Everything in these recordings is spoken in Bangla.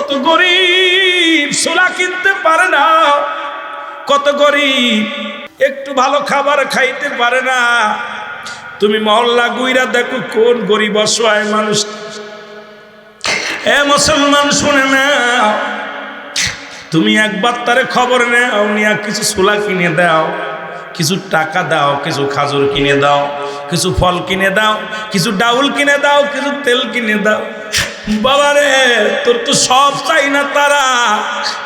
কত গরিব, সোলা কিনতে পারে না। কত গরিব, একটু ভালো খাবার খাইতে পারে না। তুমি মহল্লা গুইরা দেখো কোন গরিব, অসহায় মানুষ। এ মুসলমান, শুনে না তুমি একবার তারে খবর নেও, নিয়া কিছু ছোলা কিনে দাও। কিছু টাকা দাও, কিছু খাজুর কিনে দাও, কিছু ফল কিনে দাও, কিছু ডাউল কিনে দাও, কিছু তেল কিনে দাও। বাবারে, তোর তো সব চাই না তারা।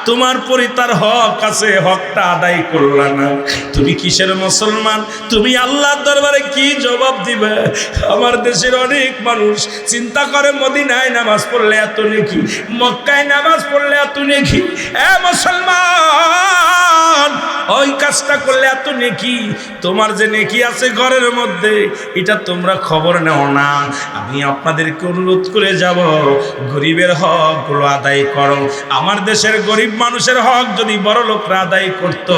তোমার পরি তার হক আছে, হকটা আদায় করলা না। তুমি কিসের মুসলমান? তুমি আল্লাহর দরবারে কি জবাব দিবে? আমার দেশের অনেক মানুষ চিন্তা করে, মদিনায় নামাজ পড়লে এত নেকি, মক্কায় নামাজ পড়লে এত নেকি। এ মুসলমান! ওই কাজটা করলে এত নেকি? তোমার যে নেকি আছে ঘরের মধ্যে, এটা তোমরা খবর নেও না। আমি আপনাদেরকে অনুরোধ করে যাব, গরিবের হকগুলো আদায় করো। আমার দেশের গরিব মানুষের হক যদি বড় লোকরা আদায় করত,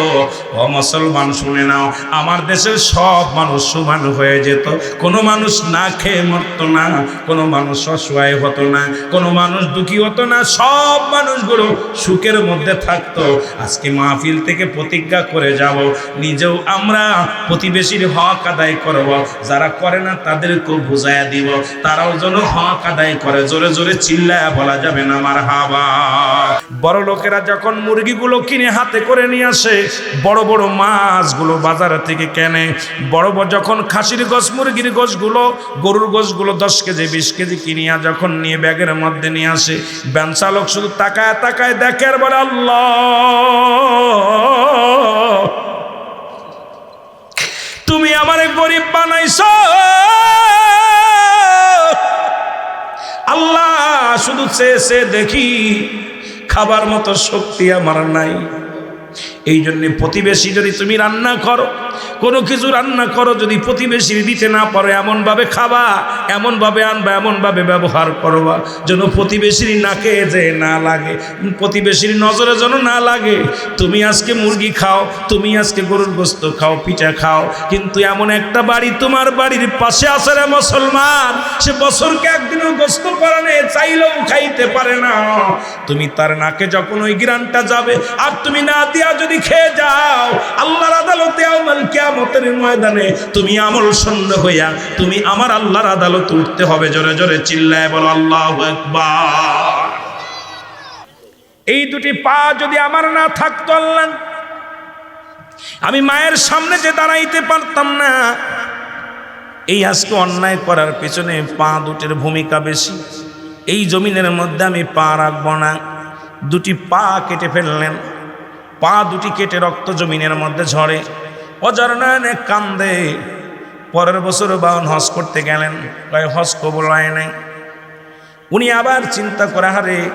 ও মুসলমান শুনে নাও, আমার দেশের সব মানুষ সমান হয়ে যেত। কোনো মানুষ না খেয়ে মরতো না, কোনো মানুষ অসহায় হতো না, কোনো মানুষ দুঃখী হতো না, সব মানুষগুলো সুখের মধ্যে থাকতো। আজকে মাহফিল থেকে প্রতিজ্ঞা করে যাব নিজেও আমরা প্রতিবেশীর হক আদায় করব। যারা করে না, তাদেরকেও বুঝাইয়া দিব। তারাও যেন হক আদায় করে। জোরে জোরে চিল্লায় বলা যাবে না আমার হাবা বড় লোকেরা যখন মুরগিগুলো কিনে হাতে করে নিয়ে আসে, বড় বড় মাছগুলো বাজার থেকে কেনে। বড় বড় যখন খাসির গোস মুরগির গোসগুলো গরুর গোসগুলো দশ কেজি, বিশ কেজি কিনিয়া যখন নিয়ে ব্যাগের মধ্যে নিয়ে আসে, ব্যান চালক শুধু তাকায় তাকায় দেখে আর বলে, আল্লাহ, তুমি আমার গরিব বানাইছ। আল্লাহ, শুধু চেয়ে দেখি খাবার মতো শক্তি আমার নাই। এই জন্য প্রতিবেশী যদি তুমি রান্না করো, কোনো কিছু রান্না করো, যদি প্রতিবেশী দিতে না পারো, এমনভাবে খাবা, এমনভাবে আনবা, এমনভাবে ব্যবহার করবা, যেন প্রতিবেশীর নাকে যে না লাগে, প্রতিবেশীর নজরে যেন না লাগে। তুমি আজকে মুরগি খাও, তুমি আজকে গরুর গোস্ত খাও, পিঠা খাও, কিন্তু এমন একটা বাড়ি তোমার বাড়ির পাশে আছে রে মুসলমান, সে বছরকে একদিনও গোস্ত করে নে চাইলেও খাইতে পারে না। তুমি তার নাকে যখন ওই গ্রানটা যাবে, আর তুমি না দিয়া যদি খেয়ে যাও। আল্লাহর আদালতে আমল কিয়ামতের ময়দানে তুমি আমল শূন্য হইয়া তুমি আমার আল্লাহর আদালতে উঠতে হবে। জোরে জোরে চিল্লায় বলো, আল্লাহু এই দুটি পা যদি আমার না থাকতো আল্লাহ, আমি মায়ের সামনে যে দাঁড়াইতে পারতাম না। এই আজকে অন্যায় করার পেছনে পা দুটির ভূমিকা বেশি। এই জমিনের মধ্যে আমি পা রাখব না। দুটি পা কেটে ফেললেন। পা দুটি কেটে রক্ত জমিনের মধ্যে ঝরে। অজারণয়নে কান্দে। পরের বছর বাউন হজ করতে গেলেন। কয়, হজ কবল হয় উনি আবার চিন্তা করে হারে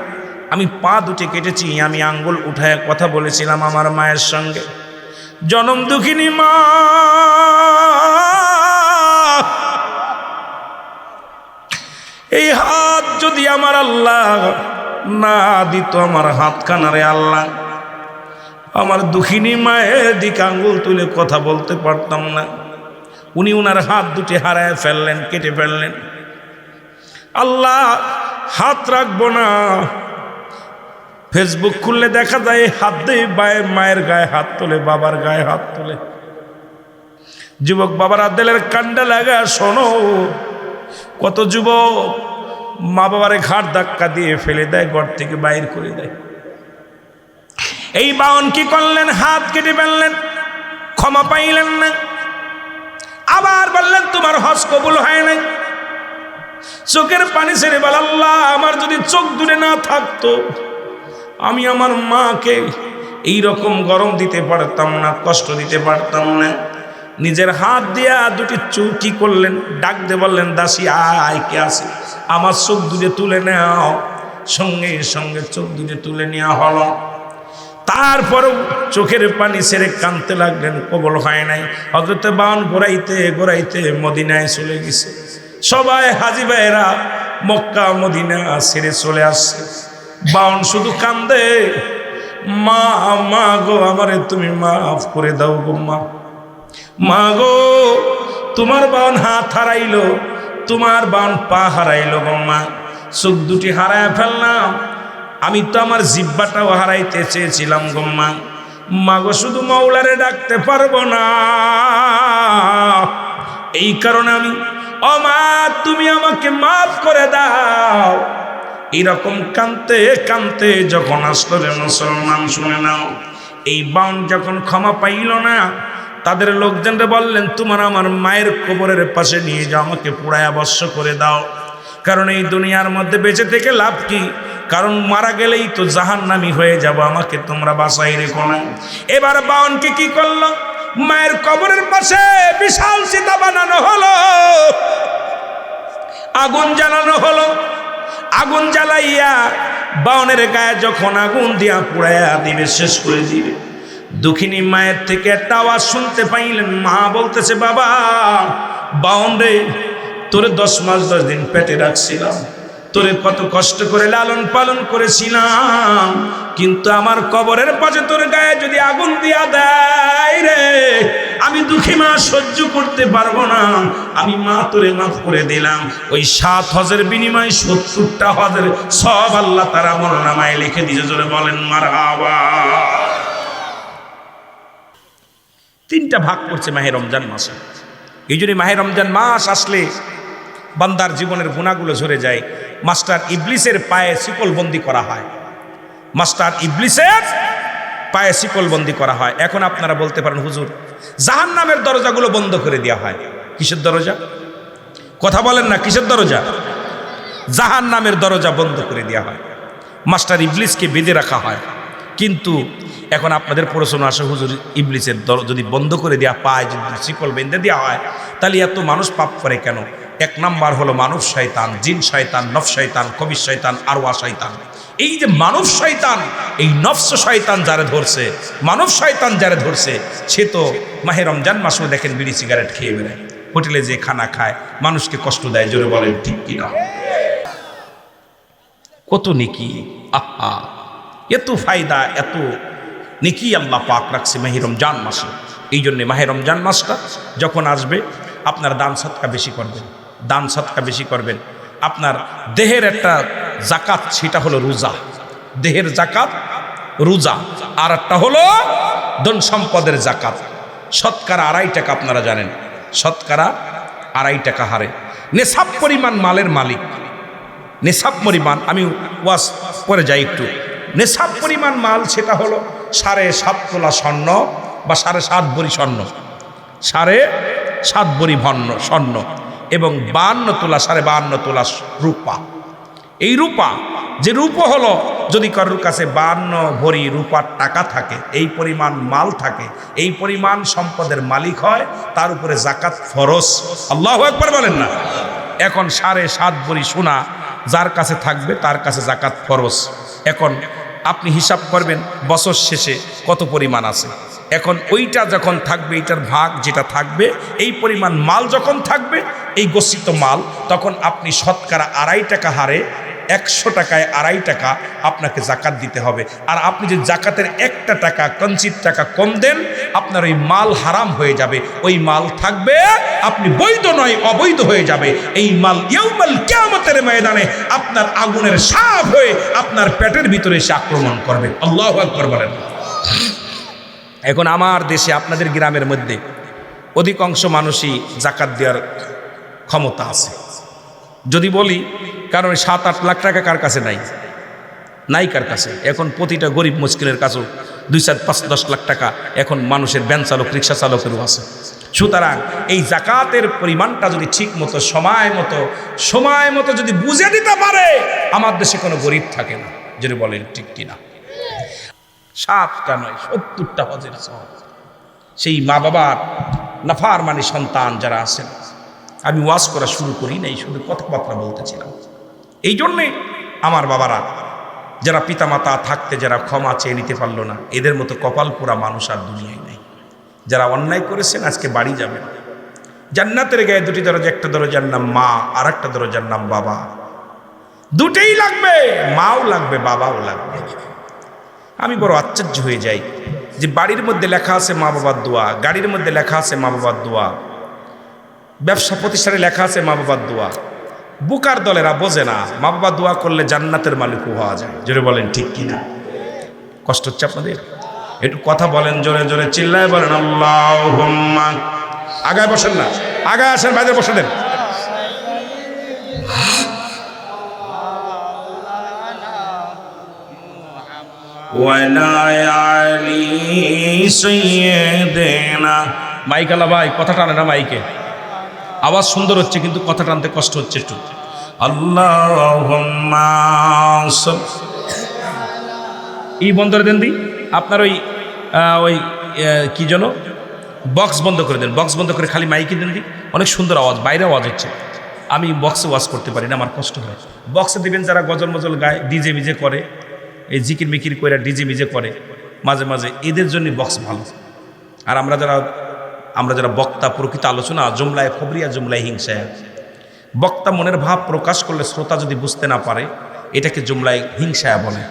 আমি পা দুটি কেটেছি, আমি আঙ্গুল উঠায় কথা বলেছিলাম আমার মায়ের সঙ্গে। জনম দুঃখিনী মা। এই হাত যদি আমার আল্লাহ না দিত, আমার হাত কানারে আল্লাহ আমার দুঃখিনী মায়ের দিকে আঙ্গুল তুলে কথা বলতে পারতাম না। উনি উনার হাত দুটি হারায় ফেললেন, কেটে ফেললেন। আল্লাহ, হাত রাখব না। ফেসবুক খুললে দেখা যায়, হাত দিয়ে বায়ে, মায়ের গায়ে হাত তোলে, বাবার গায়ে হাত তোলে। যুবক বাবার আদেলের কান্ডা লাগা, শোনো। কত যুবক মা বাবারে ঘাট ধাক্কা দিয়ে ফেলে দেয়, ঘর থেকে বাইর করে দেয়। এই বাউন কি করলেন? হাত কেটে ফেললেন। ক্ষমা পাইলেন না। আবার বললেন, তোমার হজ কবুল হয় নাই। চোখের পানি ছেড়ে বল, আল্লাহ, আমার যদি চোখ দূরে না থাকতো, আমি আমার মাকে এই রকম গরম দিতে পারতাম না, কষ্ট দিতে পারতাম না। নিজের হাত দিয়া দুটি কি করলেন, ডাক দিয়ে বললেন, দাসী, আয়, কে আছে আমার চোখ দূরে তুলে নেওয়া সঙ্গে সঙ্গে চোখ দূরে তুলে নেওয়া হলো। তারপরেও চোখের পানি সেরে কানতে লাগলেন, কবল হয় নাই। হজরতে বাউন গোড়াইতে গোড়াইতে মদিনায় চলে গেছে। সবাই হাজি ভাইয়েরা মক্কা, মদিনা ছেড়ে চলে আসছে। বাউন শুধু কান্দে, মা মা গো, আমারে তুমি মাফ করে দাও গো, মা। মা গো, তোমার বাউন হাত হারাইলো, তোমার বাউন পা হারাইলো গো, মা। চোখ দুটি হারায় ফেললাম আমি তো আমার জিব্বাটাও হারাইতে চেয়েছিলাম গম্মা মাগো, শুধু মাওলারে ডাকতে পারব না। এই কারণে আমি অমা তুমি আমাকে মাফ করে দাও। এরকম কানতে কানতে যখন আসলো রে মুসলমান, শুনে নাও। এই বাউন যখন ক্ষমা পাইল না, তাদের লোকজনরা বললেন, তোমার আমার মায়ের কবরের পাশে নিয়ে যাও, আমাকে পুরায় অবশ্য করে দাও। কারণ এই দুনিয়ার মধ্যে বেঁচে থেকে লাভ কি? কারণ মারা গেলেই তো জাহান্নামি হয়ে যাব, আমাকে তোমরা বাসাই রেখো না। এবার বাউনকে কি করল? মায়ের কবরের পাশে বিশাল সীতা বানানো হলো। আগুন জ্বালানো হলো। আগুন জ্বালাইয়া বাউনের গায়ে যখন আগুন দিয়া পুড়াইয়া দিবে, শেষ করে দিবে। দুঃখিনী মায়ের থেকে একটা আওয়াজ শুনতে পাইলেন। মা বলতেছে, বাবা, বাউন রে তোরে দশ মাস দশ দিন পেটে রাখছিলাম। তোরে কত কষ্ট করে লালন পালন করেছিলাম। কিন্তু আমার কবরের পাশে তোর গায়ে যদি আগুন দিয়া দেয় রে, আমি দুঃখী মা, সহ্য করতে পারব না। আমি মা তোরে মাফ করে দিলাম। ওই সাত হজের বিনিময়ে সত্তরটা হজের সব আল্লাহ তারা মনে নামায় লিখে দিয়েছে। জোরে বলেন মার আবা তিনটা ভাগ করছে মাহে রমজান মাসে। এই জন্য মাহে রমজান মাস আসলে বান্দার জীবনের গুণাগুলো ঝরে যায়। মাস্টার ইবলিসের পায়ে শিকলবন্দি করা হয়। মাস্টার ইবলিসের পায়ে শিকলবন্দি করা হয়। এখন আপনারা বলতে পারেন, হুজুর জাহান নামের দরজাগুলো বন্ধ করে দেওয়া হয়। কিসের দরজা? কথা বলেন না, কিসের দরজা? জাহান নামের দরজা বন্ধ করে দেওয়া হয়। মাস্টার ইবলিসকে বেঁধে রাখা হয়। কিন্তু এখন আপনাদের প্রশ্ন আসে, হুজুর, ইবলিসের দর যদি বন্ধ করে দেওয়া পায়, যদি শিকল বেঁধে দেওয়া হয়, তাহলে এত মানুষ পাপ করে কেন? এক নাম্বার হলো মানব শয়তান, জিন শয়তান নফ শয়তান, কবির শয়তান, আরওয়া শয়তান। এই যে মানব শয়তান, এই নফস শয়তান যারা ধরছে, মানব শয়তান যারা ধরছে, সে তো মাহে রমজান মাসেও দেখেন বিড়ি সিগারেট খেয়ে বেড়ায়। হোটেলে যে খানা খায়, মানুষকে কষ্ট দেয়, জোরে বলেন, ঠিক কিনা কত নেকি, আহা, এত ফায়দা, এত নেকি আল্লাহ পাক রাখছে মাহি রমজান মাসে। এই জন্যে মাহে রমজান মাসটা যখন আসবে, আপনার দান সৎকা বেশি করবেন। দান সৎকা বেশি করবেন। আপনার দেহের একটা জাকাত, সেটা হলো রোজা। দেহের জাকাত, রোজা। আর একটা হলো ধন সম্পদের জাকাত। শতকরা আড়াই টাকা আপনারা জানেন। শতকরা আড়াই টাকা হারে। নেশাব পরিমাণ মালের মালিক। নেশাব পরিমাণ, আমি ওয়াজ করে যাই একটু। নেশাব পরিমাণ মাল, সেটা হলো সাড়ে সাত তোলা স্বর্ণ বা সাড়ে সাত বড়ি স্বর্ণ। সাড়ে সাত বড়ি ভন্ন স্বর্ণ। এবং বান্ন তোলা সাড়ে বান্ন তোলা রূপা। এই রূপা, যে রূপ হলো, যদি কারোর কাছে বান্ন ভরি রূপার টাকা থাকে, এই পরিমাণ মাল থাকে, এই পরিমাণ সম্পদের মালিক হয়, তার উপরে জাকাত ফরস আল্লাহ একবার বলেন না? এখন সাড়ে সাত ভরি সোনা যার কাছে থাকবে, তার কাছে জাকাত ফরস এখন আপনি হিসাব করবেন, বছর শেষে কত পরিমাণ আছে? এখন ওইটা যখন থাকবে, এইটার ভাগ যেটা থাকবে, এই পরিমাণ মাল যখন থাকবে এই গচ্ছিত মাল, তখন আপনি শতকরা আড়াই টাকা হারে, একশো টাকায় আড়াই টাকা আপনাকে জাকাত দিতে হবে। আর আপনি যে জাকাতের একটা টাকা কঞ্চিত টাকা কম দেন, আপনার ওই মাল হারাম হয়ে যাবে। ওই মাল থাকবে, আপনি বৈধ নয়, অবৈধ হয়ে যাবে। এই মাল ইয়ৌমাল কেয়ামতের ময়দানে আপনার আগুনের সাপ হয়ে আপনার পেটের ভিতরে এসে আক্রমণ করবে। আল্লাহ আকবর বলেন। এখন আমার দেশে, আপনাদের গ্রামের মধ্যে অধিকাংশ মানুষই জাকাত দেওয়ার ক্ষমতা আছে। যদি বলি, কারণ সাত আট লাখ টাকা কার কাছে নাই? নাই কার কাছে? এখন প্রতিটা গরিব মুশকিলের কাছেও দুই চার পাঁচ দশ লাখ টাকা এখন মানুষের ব্যান চালক, রিক্সা চালকেরও আছে। সুতরাং এই জাকাতের পরিমাণটা যদি ঠিক মতো, সময় মতো সময় মতো যদি বুঝে দিতে পারে, আমার দেশে কোনো গরিব থাকে না, যদি বলেন ঠিক কিনা। সাতটা নয়, সত্তরটা হজের সব সেই মা বাবার নাফার মানে সন্তান যারা আছেন আমি ওয়াজ করা শুরু করি নাই, শুধু কথাবার্তা বলতেছিলাম। এই জন্যে আমার বাবারা, যারা পিতামাতা থাকতে যারা ক্ষমা চেয়ে নিতে পারল না, এদের মতো কপাল পোড়া মানুষ আর দুনিয়ায় নেই। যারা অন্যায় করেছেন, আজকে বাড়ি যাবেন। জান্নাতের গায়ে দুটি দরজা, একটা দরজার নাম মা, আর একটা দরজার নাম বাবা। দুটেই লাগবে, মাও লাগবে, বাবাও লাগবে। আমি বড় আশ্চর্য হয়ে যাই যে বাড়ির মধ্যে লেখা আছে মা বাবার দোয়া, গাড়ির মধ্যে লেখা আছে মা বাবার দোয়া। ব্যবসা প্রতিষ্ঠানে লেখা আছে মা বাবার দোয়া। বুকার দলেরা বোঝে না মা বাবা দোয়া করলে জান্নাতের মালিক হওয়া যায়। জোরে বলেন ঠিক কিনা কষ্ট হচ্ছে আপনাদের? একটু কথা বলেন জোরে জোরে চিল্লায় বলেন আল্লাহ আগায় বসেন না আগায় আসেন বাইরে বসে দেন। মাইকালা ভাই কথা টানে না মাইকে। আওয়াজ সুন্দর হচ্ছে কিন্তু কথা টানতে কষ্ট হচ্ছে একটু। আল্লাহুম্মা সাল- এই বন্ধ করে দেন দি। আপনার ওই ওই কি যেন? বক্স বন্ধ করে দেন বক্স বন্ধ করে খালি মাইকে দেন দি। অনেক সুন্দর আওয়াজ বাইরে আওয়াজ হচ্ছে। আমি বক্সে ওয়াজ করতে পারি না আমার কষ্ট হয়। বক্সে দিবেন যারা গজল মজল গায় ডিজে মিজে করে এই জিকির মিকির করে ডিজে মিজে করে মাঝে মাঝে এদের জন্য বক্স ভালো। আর আমরা যারা আমরা যারা বক্তা, প্রকৃত আলোচনা, জুমলায় খবরিয়া, জুমলায় হিংসায় বক্তা মনের ভাব প্রকাশ করলে শ্রোতা যদি বুঝতে না পারে, এটাকে জুমলায় হিংসায়া বলে।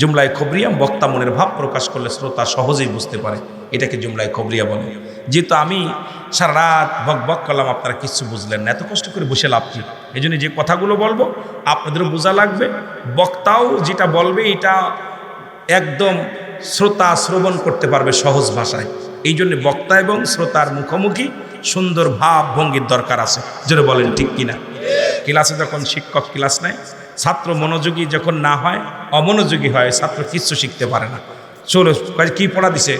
জুমলায় খবরিয়া, বক্তা মনের ভাব প্রকাশ করলে শ্রোতা সহজেই বুঝতে পারে, এটাকে জুমলায় খবরিয়া বলে। যেহেতু আমি সারা রাত বক বক করলাম, আপনারা কিচ্ছু বুঝলেন না। এত কষ্ট করে বসে লাভ কি? এই জন্য যে কথাগুলো বলব, আপনাদেরও বোঝা লাগবে। বক্তাও যেটা বলবে, এটা একদম শ্রোতা শ্রবণ করতে পারবে সহজ ভাষায়। এই জন্য বক্তা এবং শ্রোতার মুখোমুখি সুন্দর ভাব ভঙ্গির দরকার আছে। যেটা বলেন, ঠিক কিনা? ক্লাসে যখন শিক্ষক ক্লাস নেয়, ছাত্র মনোযোগী যখন না হয়, অমনোযোগী হয়, ছাত্র কিচ্ছু শিখতে পারে না। চলো কি পড়া দিছে?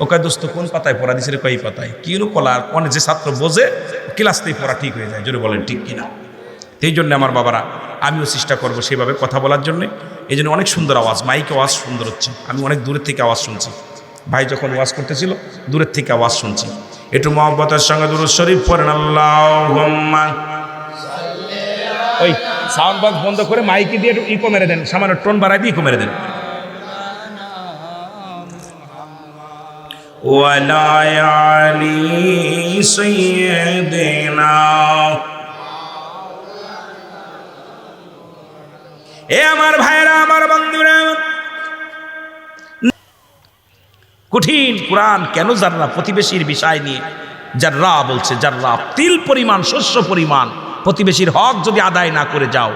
ও কয়, দোস্ত, কোন পাতায় পড়া দিছে রে কই পাতায়? কি কলা অনেক যে ছাত্র বোঝে ক্লাসতেই পড়া ঠিক হয়ে যায়। জোরে বলেন, ঠিক কিনা? এই জন্য আমার বাবারা, আমিও চেষ্টা করব সেভাবে কথা বলার জন্যে। এই জন্য অনেক সুন্দর আওয়াজ মাইকে আওয়াজ সুন্দর হচ্ছে। আমি অনেক দূরের থেকে আওয়াজ শুনছি। ভাই যখন ওয়াজ করতেছিল, দূরের থেকে আওয়াজ শুনছি। একটু মহব্বতের সঙ্গে দূর শরীফ পরে ওই সাউন্ড বক্স বন্ধ করে মাইকে দিয়ে একটু ইকো মেরে দেন, সামান্য টোন বাড়াই দিয়ে ইকো মেরে দেন। ওয়ালা আলী সৈয়দিনা এ আমার ভাইরা আমার বন্ধুরা। কঠিন কোরআন কেন জাররা প্রতিবেশীর বিষয় নিয়ে। জাররা বলছে, জাররা, তিল পরিমাণ, শস্য পরিমাণ প্রতিবেশীর হক যদি আদায় না করে যাও,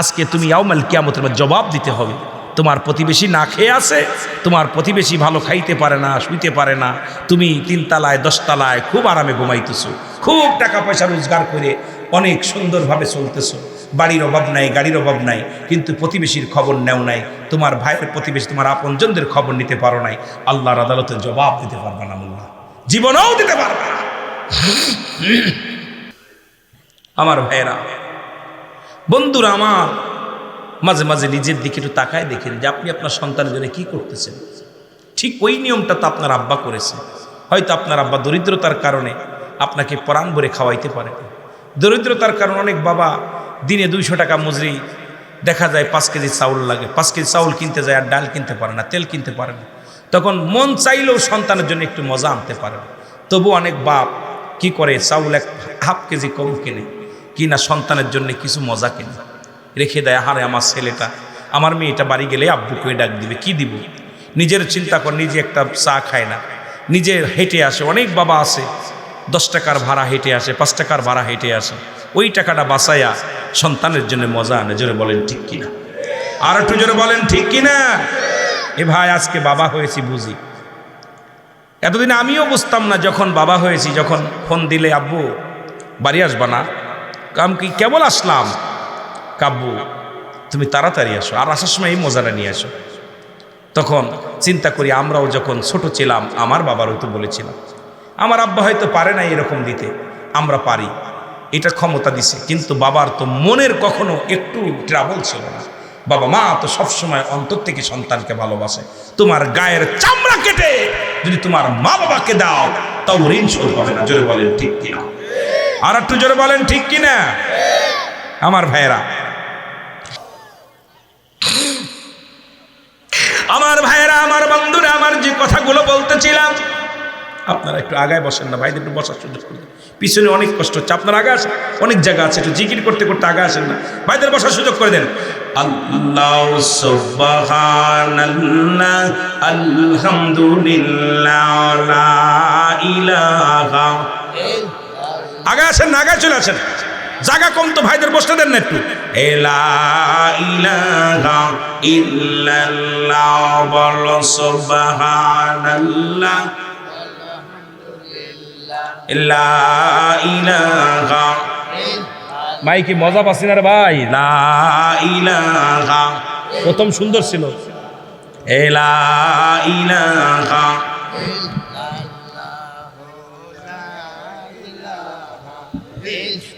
আজকে তুমি ইয়াউমাল কিয়ামতের জবাব দিতে হবে। তোমার প্রতিবেশী না খেয়ে আছে, তোমার প্রতিবেশী ভালো খাইতে পারে না, শুইতে পারে না, তুমি তিনতলায়, দশতলায় খুব আরামে ঘুমাইতেছো, খুব টাকা পয়সা রোজগার করে অনেক সুন্দরভাবে চলতেছো। বাড়ির অভাব নাই, গাড়ির অভাব নাই, কিন্তু প্রতিবেশীর খবর নেও নাই, তোমার ভাইয়ের প্রতিবেশী, তোমার আপনজনদের খবর নিতে পারো নাই, আল্লাহর আদালতে জবাব দিতে পারবে না মোল্লা জীবনেও দিতে পারবে না। আমার ভাইয়েরা, বন্ধুরা আমার মাঝে মাঝে নিজের দিকে একটু তাকায় দেখেন যে আপনি আপনার সন্তানের জন্য কী করতেছেন। ঠিক ওই নিয়মটা তো আপনার আব্বা করেছে। হয়তো আপনার আব্বা দরিদ্রতার কারণে আপনাকে পরাণ ভরে খাওয়াইতে পারে। দরিদ্রতার কারণে অনেক বাবা দিনে দুইশো টাকা মজুরি দেখা যায় পাঁচ কেজি চাউল লাগে। পাঁচ কেজি চাউল কিনতে যায় আর ডাল কিনতে পারে না, তেল কিনতে পারে না। তখন মন চাইলেও সন্তানের জন্য একটু মজা আনতে পারে তবু অনেক বাপ কি করে? চাউল এক হাফ কেজি কম কেনে, কিনা সন্তানের জন্য কিছু মজা কেনে। রেখে দেয় হারে আমার ছেলেটা, আমার মেয়েটা বাড়ি গেলে আব্বুকে ডাক দিবে, কি দিব? নিজের চিন্তা কর, নিজে একটা চা খায় না। নিজে হেঁটে আসে, অনেক বাবা আছে, দশ টাকার ভাড়া হেঁটে আসে, পাঁচ টাকার ভাড়া হেঁটে আসে। ওই টাকাটা বাঁচাইয়া সন্তানের জন্য মজা আনে, জোরে বলেন, ঠিক কিনা? আর একটু জোরে বলেন, ঠিক কিনা? এ ভাই, আজকে বাবা হয়েছি, বুঝি। এতদিন আমিও বুঝতাম না, যখন বাবা হয়েছি, যখন ফোন দিলে, আব্বু, বাড়ি আসবা না? কাম কি, কেবল আসলাম। কাব্বু, তুমি তাড়াতাড়ি আসো, আর আসার সময় এই মজাটা নিয়ে আসো। তখন চিন্তা করি আমরাও যখন ছোট ছিলাম, আমার বাবারও তো বলেছিলাম, আমার আব্বা হয়তো পারে না এরকম দিতে, আমরা পারি। এটা ক্ষমতা দিছে, কিন্তু বাবার তো মনের কখনো একটু ট্রাবল ছিল না। বাবা মা তো সবসময় অন্তর থেকে সন্তানকে ভালোবাসে। তোমার গায়ের চামড়া কেটে যদি তোমার মা বাবাকে দাও, তাও ঋণ শোধ হবে না। জোরে বলেন, ঠিক কিনা? আর একটু জোরে বলেন, ঠিক কিনা? আমার ভাইয়েরা আমার ভাইয়েরা, আমার বন্ধুরা, আমার যে কথাগুলো বলতেছিলাম, আপনারা একটু আগায় বসেন না, ভাইদের একটু বসার সুযোগ করে দিন। পিছনে অনেক কষ্ট হচ্ছে, আপনার আগে আসেন, অনেক জায়গা আছে, একটু জিকির করতে করতে আগে আসেন না। ভাইদের বসার সুযোগ করে দেন। লা আগে আসেন না আগে চলে আসেন। জায়গা কম তো ভাইদের বসতে দেন না একটু। ভাই কি মজা পাচ্ছি না রে ভাই। প্রথম সুন্দর ছিল। এলা ইলাহা।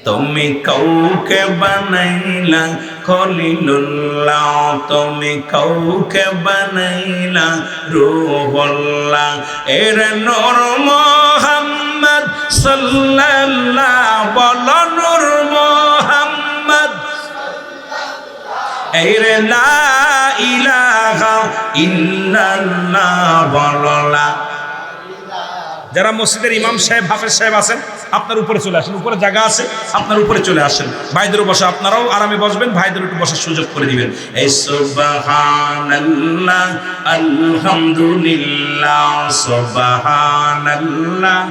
তুমি কাউকে বানাইলা, খলিলুল্লাহ, তুমি কাউকে বানাইলা, রুহুল্লাহ। এর নূর মোহাম্মদ সাল্লাল্লাহ বল নূর মোহাম্মদ। এর লা ইলাহা ইল্লাল্লাহ বললা যারা মসজিদের ইমাম সাহেব, হাফেজ সাহেব আছেন, আপনার উপরে চলে আসেন। উপরে জায়গা আছে, আপনার উপরে চলে আসেন। ভাইদের বসে আপনারাও আরামে বসবেন, ভাইদের একটু বসার সুযোগ করে দিবেন। এই সুবহানাল্লাহ।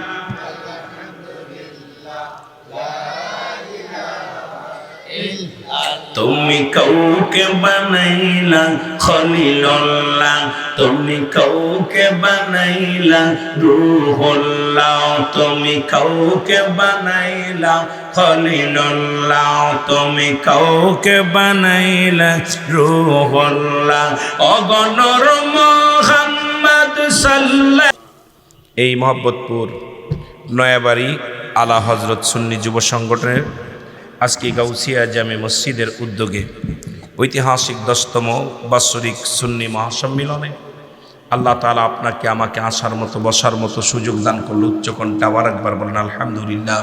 তুমি কাউকে বানাইলা, খলিলুল্লাহ। তুমি কাউকে বানাইলা, রুহুল্লাহ। তুমি কাউকে বানাইলা, খলিলুল্লাহ। তুমি কাউকে বানাইলা, রুহুল্লাহ। অগণর মোহাম্মদ সাল্লাহ এই মোহাম্মদপুর নয়াবাড়ি আলা হজরত সুন্নি যুব সংগঠনের আজকে গাউসিয়া জামে মসজিদের উদ্যোগে ঐতিহাসিক দশতম বাৎসরিক সুন্নি মহাসম্মিলনে আল্লাহ তালা আপনাকে আমাকে আসার মতো বসার মতো সুযোগ দান করল। উচ্চকণ্ঠে আবার একবার বলেন আলহামদুলিল্লাহ।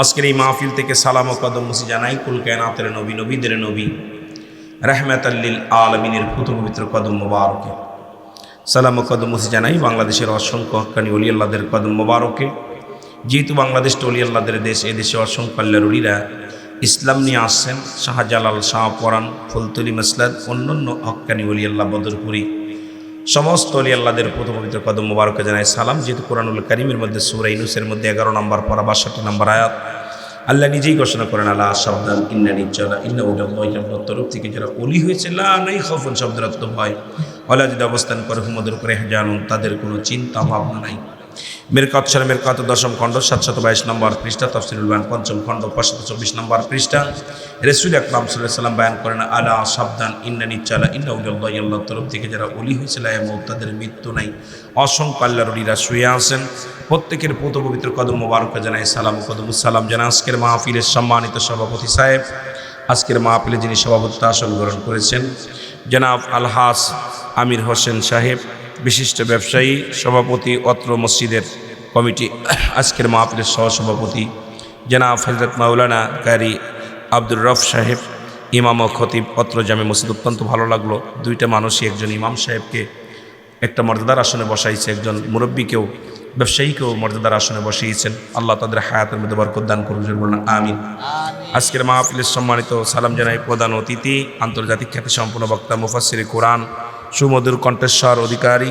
আজকের এই মাহফিল থেকে সালাম ও কদম মুসি জানাই কুল কায়নাতের নবী নবীদের নবী রাহমাত আল্লিল আলমিনের পুত পবিত্র কদম মোবারকে। সালাম ও কদম মুসি জানাই বাংলাদেশের অসংখ্য হক্কানি অলি আল্লাহদের কদম মোবারকে। যেহেতু বাংলাদেশ টলি আল্লাহদের দেশ এদেশে অসংখ্য আল্লাহরুলিরা ইসলাম নিয়ে আসছেন। শাহজালাল শাহপরান ফুলতলি মাসলাদ, অন্যান্য হক্কানি অলি আল্লাহ বদরপুরি। সমস্ত অলি আল্লাহদের প্রথম পবিত্র কদম মোবারকে জানায় সালাম। যেহেতু কোরআনুল করিমের মধ্যে সুরা ইনুসের মধ্যে এগারো নম্বর পরা বাষট্টি নম্বর আয়াত, আল্লাহ নিজেই ঘোষণা করেন আল্লাহ সাবধান ইন্না নিচ্চলা ইন্না তরফ থেকে যারা অলি হয়েছে, লা নাই খফন অলা যদি অবস্থান করে হুমদের উপরে জানুন তাদের কোনো চিন্তা ভাবনা নাই। মেরকাত সালে মেরকাত দশম খণ্ড, সাতশত বাইশ নম্বর পৃষ্ঠা, তফসিরুল বায়ান পঞ্চম খণ্ড, পাঁচশত চব্বিশ নম্বর পৃষ্ঠা। রসুল আকরাম সাল্লাম বায়ান করেন, আলা সাবধান, ইন্না নিচ্চালা ইন্না উল্লাহ তরফ থেকে যারা অলি হয়েছিল এমন তাদের মৃত্যু নাই। অসংখ্য আল্লাহর অলিরা শুয়ে আছেন। প্রত্যেকের পুত পবিত্র কদম মোবারক জানাই, সালাম ও কদম সালাম জানা আজকের মাহফিলের সম্মানিত সভাপতি সাহেব, আজকের মাহফিলে যিনি সভাপতিত্ব আসন গ্রহণ করেছেন, জনাব আলহাস আমির হোসেন সাহেব বিশিষ্ট ব্যবসায়ী সভাপতি অত্র মসজিদের কমিটি আজকের মাহফিলের সহসভাপতি জনাব হজরত মাওলানা কারি আব্দুর রফ সাহেব ইমাম ও খতিব অত্র জামে মসজিদ অত্যন্ত ভালো লাগল। দুইটা মানুষই একজন ইমাম সাহেবকে একটা মর্যাদার আসনে বসাইছে একজন মুরব্বীকেও ব্যবসায়ীকেও মর্যাদার আসনে বসিয়েছেন। আল্লাহ তাদের হায়াতের মধ্যে বরকত দান করুন বলুন আমিন। আজকের মাহফিলের সম্মানিত সালাম জানাই প্রধান অতিথি আন্তর্জাতিক খ্যাতি সম্পন্ন বক্তা মুফাসির কোরআন সুমধুর কণ্ঠেশ্বর অধিকারী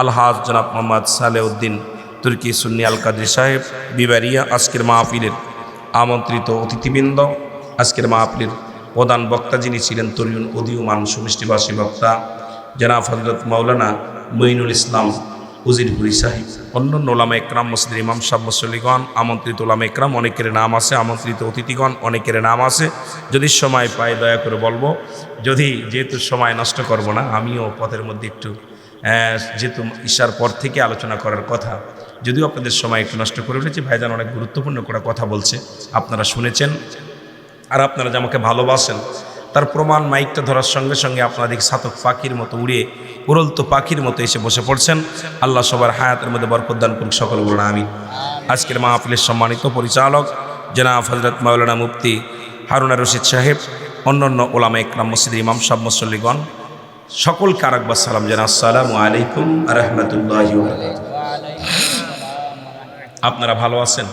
আলহাজ জনাব মোহাম্মদ সালেউদ্দিন তুর্কি সুন্নি আল কাদরি সাহেব, বিবারিয়া আজকের মাহফিলের আমন্ত্রিত অতিথিবৃন্দ, আজকের মাহফিলের প্রধান বক্তা যিনি ছিলেন তরুণ উদীয়মান সুমিষ্টিবাসী বক্তা, জনাব হজরত মৌলানা মঈনুল ইসলাম উজিরপুরি সাহেব। অন্যান্য ওলামা একরাম, মসজিদের ইমাম সাহ মুসল্লিগণ, আমন্ত্রিত ওলামা একরাম, অনেকের নাম আছে, আমন্ত্রিত অতিথিগণ, অনেকের নাম আছে। যদি সময় পাই, দয়া করে বলব, যদি যেহেতু সময় নষ্ট করব না, আমিও পথের মধ্যে একটু যেহেতু ঈশার পর থেকে আলোচনা করার কথা, যদিও আপনাদের সময় একটু নষ্ট করে ফেলেছি, ভাইজান অনেক গুরুত্বপূর্ণ করে কথা বলছে, আপনারা শুনেছেন, আর আপনারা যে আমাকে ভালোবাসেন তার প্রমাণ মাইকটা ধরার সঙ্গে সঙ্গে আপনাদের সাতক পাখির মতো উড়ে উড়ন্ত পাখির মতো এসে বসে পড়ছেন। আল্লাহ সবার হায়াতের মধ্যে বরকত দান করুক সকল বলুন আমি আজকের মাহফিলের সম্মানিত পরিচালক জনাব হজরত মাওলানা মুফতি হারুনা রশিদ সাহেব অন্যান্য ওলামা ইকরাম মসজিদের ইমাম সাহ মুসল্লিগণ সকলকে আরেকবার সালাম জানা আসসালামু আলাইকুম রহমতুল্লাহ আপনারা ভালো আছেন?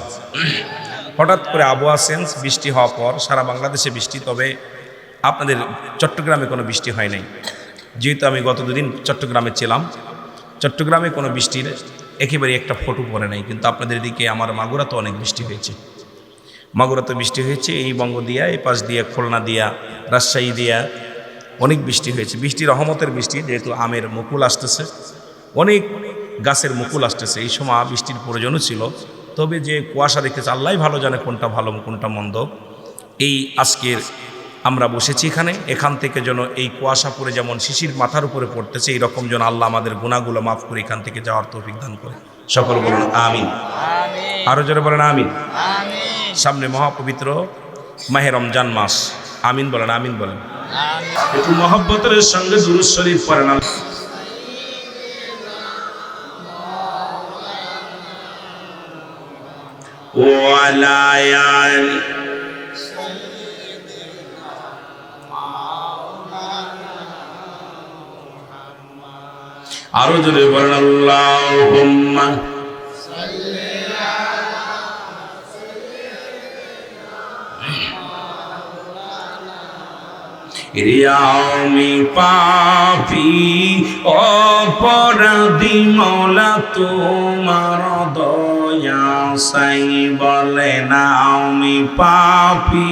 হঠাৎ করে আবহাওয়া সেন্স বৃষ্টি হওয়ার পর সারা বাংলাদেশে বৃষ্টি তবে আপনাদের চট্টগ্রামে কোনো বৃষ্টি হয় নাই। যেহেতু আমি গত দুদিন চট্টগ্রামে ছিলাম, চট্টগ্রামে কোনো বৃষ্টির একেবারে একটা ফটো পড়ে নাই, কিন্তু আপনাদের দিকে আমার মাগুরা তো অনেক বৃষ্টি হয়েছে। মাগুরাতে বৃষ্টি হয়েছে, এই বঙ্গ দিয়া, এই পাশ দিয়া, খুলনা দিয়া, রাজশাহী দিয়া অনেক বৃষ্টি হয়েছে। বৃষ্টি রহমতের বৃষ্টি, যেহেতু আমের মুকুল আসতেছে, অনেক গাছের মুকুল আসতেছে। এই সময় বৃষ্টির প্রয়োজনও ছিল। তবে যে কুয়াশা দেখতেছে আল্লাহ ভালো জানে কোনটা ভালো, কোনটা মন্দ। এই আজকের আমরা বসেছি এখানে এখান থেকে যেন এই কুয়াশা পরে যেমন শিশির মাথার উপরে পড়তেছে এইরকম যেন আল্লাহ আমাদের গুণাগুলো মাফ করে এখান থেকে যাওয়ার তৌফিক দান করে। সকল বলেন আমিন। আরও জোরে বলেন আমিন। সামনে মহাপবিত্র মাহে রমজান মাস। আমিন বলেন আমিন বলেন। একটু মহাব্বতের সঙ্গে দুরুজ শরীফ পড়েন ওয়ালায়াল আরও জোরে বলেন, আল্লাহুম্মা রিয়ামি পাপি অপরাধী মৌলা তোমার দয়া সাই বলে না আমি পাপি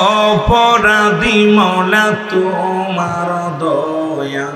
অপরাধী মৌলা তোমার দয়া